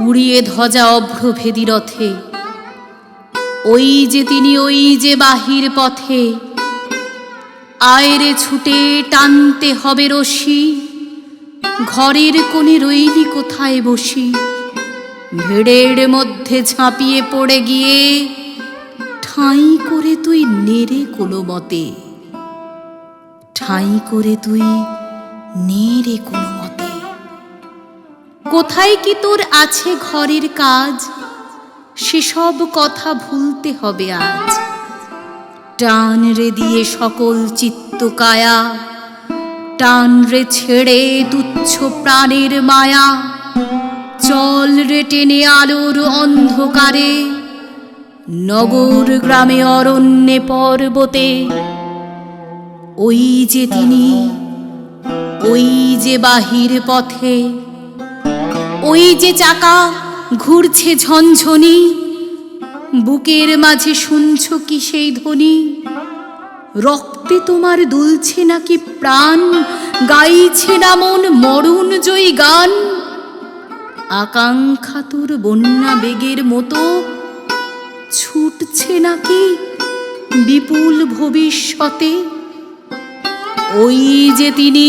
উড়িয়ে ধ্বজা অভ্রভেদী রথে। ওই যে তিনি, ওই যে বাহির পথে। আয়রে ছুটে টানতে হবে রশি। ঘরের কোণে রইলি কোথায় বসি। ভিড়ের মধ্যে ঝাঁপিয়ে পড়ে গিয়ে ঠাঁই করে তুই নেড়ে কোলোমতে ঠাঁই করে তুই নেড়ে কোনো মতে কোথায় কি তোর আছে ঘরের কাজ? সেসব কথা ভুলতে হবে আজ। টান রে দিয়ে সকল চিত্ত কায়া, টান রে ছেড়ে তুচ্ছ প্রাণের মায়া, চল রে টেনে আলোর অন্ধকারে, নগর গ্রামে অরণ্যে পর্বতে। ওই যে তিনি, ওই যে বাহির পথে ওই যে চাকা ঘুরছে ঝনঝনি, বুকের মাঝে শুনছ কি সেই ধ্বনি? রক্তে তোমার দুলছে নাকি প্রাণ? গাইছে না মন মরণ জয়ী গান? আকাঙ্ক্ষা তোর বন্যা বেগের মতো ছুটছে নাকি বিপুল ভবিষ্যতে? ওই যে তিনি